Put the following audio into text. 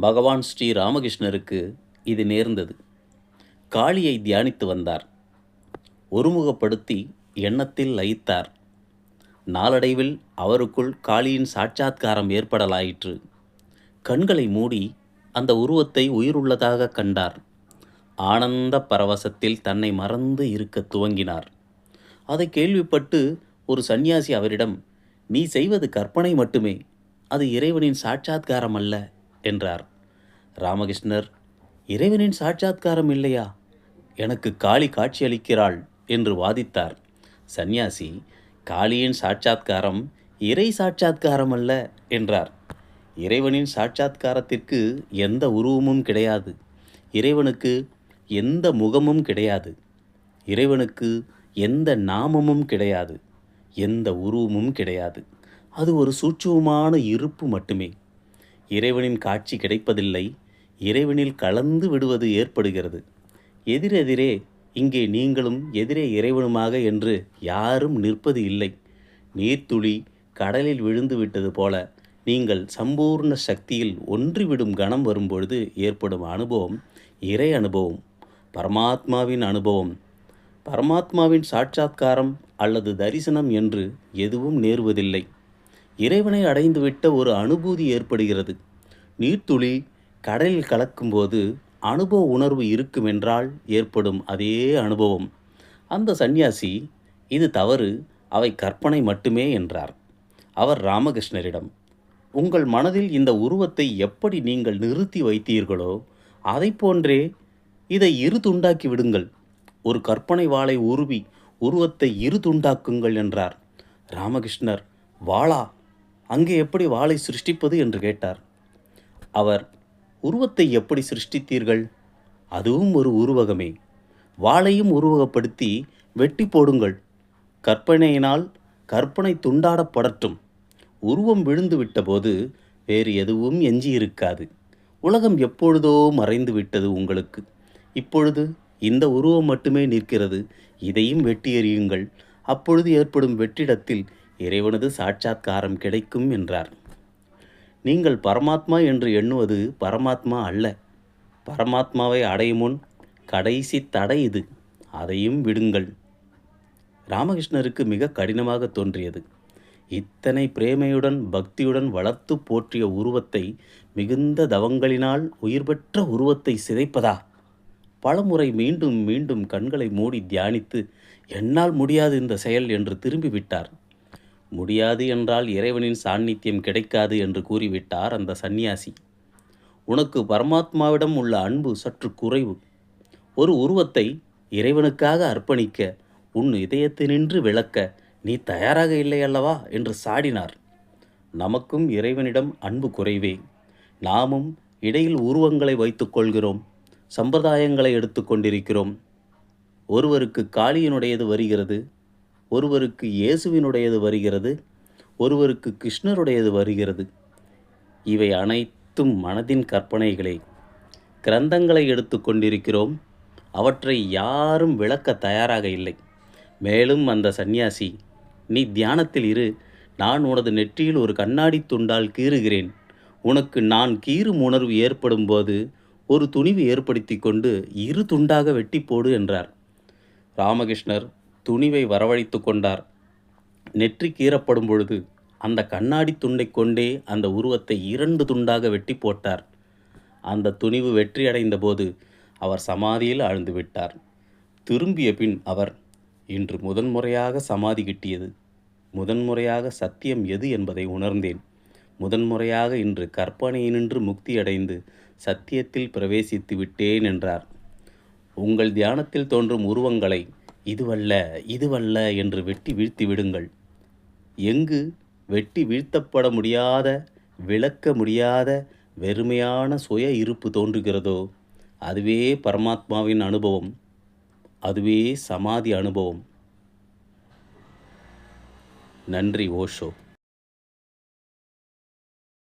பகவான் ஸ்ரீ ராமகிருஷ்ணருக்கு இது நேர்ந்தது. காளியை தியானித்து வந்தார். ஒருமுகப்படுத்தி எண்ணத்தில் லயித்தார். நாளடைவில் அவருக்குள் காளியின் சாட்சாத்காரம் ஏற்படலாயிற்று. கண்களை மூடி அந்த உருவத்தை உயிருள்ளதாக கண்டார். ஆனந்த பரவசத்தில் தன்னை மறந்து இருக்க துவங்கினார். அதை கேள்விப்பட்டு ஒரு சந்நியாசி அவரிடம் நீ செய்வது கற்பனை மட்டுமே. அது இறைவனின் சாட்சாத்காரம் அல்ல என்றார். ராமகிருஷ்ணர் இறைவனின் சாட்சாத்காரம் இல்லையா? எனக்கு காளி காட்சியளிக்கிறாள் என்று வாதித்தார். சந்நியாசி காளியின் சாட்சாத்காரம் இறை சாட்சாத்காரம் அல்ல என்றார். இறைவனின் சாட்சாத்காரத்திற்கு எந்த உருவமும் கிடையாது. இறைவனுக்கு எந்த முகமும் கிடையாது. இறைவனுக்கு எந்த நாமமும் கிடையாது. எந்த உருவமும் கிடையாது. அது ஒரு சூட்சுவமான இருப்பு மட்டுமே. இறைவனின் காட்சி கிடைப்பதில்லை இறைவனில் கலந்து விடுவது ஏற்படுகிறது. எதிரெதிரே இங்கே நீங்களும் எதிரே இறைவனுமாக என்று யாரும் நிற்பது இல்லை. நீர்த்துளி கடலில் விழுந்து விட்டது போல நீங்கள் சம்பூர்ண சக்தியில் ஒன்றிவிடும் கணம் வரும்பொழுது ஏற்படும் அனுபவம் இறை அனுபவம் பரமாத்மாவின் அனுபவம். பரமாத்மாவின் சாட்சாத்காரம் அல்லது தரிசனம் என்று எதுவும் நேருவதில்லை. இறைவனை அடைந்துவிட்ட ஒரு அனுபூதி ஏற்படுகிறது. நீர்த்துளி கடலில் கலக்கும்போது அனுபவ உணர்வு இருக்குமென்றால் ஏற்படும் அதே அனுபவம். அந்த சந்நியாசி இது தவறு அவை கற்பனை மட்டுமே என்றார். அவர் ராமகிருஷ்ணரிடம் உங்கள் மனதில் இந்த உருவத்தை எப்படி நீங்கள் நிறுத்தி வைத்தீர்களோ அதை போன்றே இதை இரு துண்டாக்கி விடுங்கள். ஒரு கற்பனை வாளை உருவி உருவத்தை இரு துண்டாக்குங்கள் என்றார். ராமகிருஷ்ணர் வாளா அங்கே எப்படி வாளை சிருஷ்டிப்பது என்று கேட்டார். அவர் உருவத்தை எப்படி சிருஷ்டித்தீர்கள்? அதுவும் ஒரு உருவகமே. வாளையும் உருவகப்படுத்தி வெட்டி போடுங்கள். கற்பனையினால் கற்பனை துண்டாடப்படட்டும் உருவம் விழுந்து விட்டபோது வேறு எதுவும் எஞ்சி இருக்காது உலகம் எப்பொழுதோ மறைந்து விட்டது உங்களுக்கு. இப்பொழுது இந்த உருவம் மட்டுமே நிற்கிறது. இதையும் வெட்டி எறியுங்கள். அப்பொழுது ஏற்படும் வெற்றிடத்தில் இறைவனது சாட்சாத்காரம் கிடைக்கும் என்றார். நீங்கள் பரமாத்மா என்று எண்ணுவது பரமாத்மா அல்ல. பரமாத்மாவை அடையும் முன் கடைசி தடை இது. அதையும் விடுங்கள். ராமகிருஷ்ணருக்கு மிக கடினமாக தோன்றியது. இத்தனை பிரேமையுடன் பக்தியுடன் வளர்த்து போற்றிய உருவத்தை மிகுந்த தவங்களினால் உயிர் பெற்ற உருவத்தை சிதைப்பதா? பலமுறை மீண்டும் மீண்டும் கண்களை மூடி தியானித்து என்னால் முடியாது இந்த செயல் என்று திரும்பி விட்டார் முடியாது என்றால் இறைவனின் சாநித்தியம் கிடைக்காது என்று கூறிவிட்டார் அந்த சந்நியாசி. உனக்கு பரமாத்மாவிடம் உள்ள அன்பு சற்று குறைவு. ஒரு உருவத்தை இறைவனுக்காக அர்ப்பணிக்க உன் இதயத்தினின்று விளக்க நீ தயாராக இல்லை அல்லவா? என்று சாடினார். நமக்கும் இறைவனிடம் அன்பு குறைவே. நாமும் இடையில் உருவங்களை வைத்துக்கொள்கிறோம் சம்பிரதாயங்களை எடுத்துக்கொண்டிருக்கிறோம் ஒருவருக்கு காளியினுடையது வருகிறது. ஒருவருக்கு இயேசுவினுடையது வருகிறது ஒருவருக்கு கிருஷ்ணருடையது வருகிறது. இவை அனைத்தும் மனதின் கற்பனைகளே. கிரந்தங்களை எடுத்துக்கொண்டிருக்கிறோம் அவற்றை யாரும் விளக்க தயாராக இல்லை. மேலும் அந்த சந்நியாசி நீ தியானத்தில் இரு நான் உனது நெற்றியில் ஒரு கண்ணாடி துண்டால் கீறுகிறேன். உனக்கு நான் கீறும் உணர்வு ஏற்படும் போது ஒரு துணிவு ஏற்படுத்தி கொண்டு இரு துண்டாக வெட்டி போடு என்றார். ராமகிருஷ்ணர் துணிவை வரவழைத்து கொண்டார். நெற்றி கீறப்படும் பொழுது அந்த கண்ணாடி துண்டை கொண்டே அந்த உருவத்தை இரண்டு துண்டாக வெட்டி போட்டார். அந்த துணிவு வெற்றியடைந்த போது அவர் சமாதியில் ஆழ்ந்து விட்டார். திரும்பிய பின் அவர் இன்று முதன்முறையாக சமாதி கிட்டியது. முதன்முறையாக சத்தியம் எது என்பதை உணர்ந்தேன். முதன்முறையாக இன்று கற்பனையினின்று முக்தியடைந்து சத்தியத்தில் பிரவேசித்து விட்டேன் என்றார். உங்கள் தியானத்தில் தோன்றும் உருவங்களை இதுவல்ல இதுவல்ல என்று வெட்டி வீழ்த்தி விடுங்கள். எங்கு வெட்டி வீழ்த்தப்பட முடியாத விளக்க முடியாத வெறுமையான சுய இருப்பு தோன்றுகிறதோ அதுவே பரமாத்மாவின் அனுபவம். அதுவே சமாதி அனுபவம். நன்றி ஓஷோ.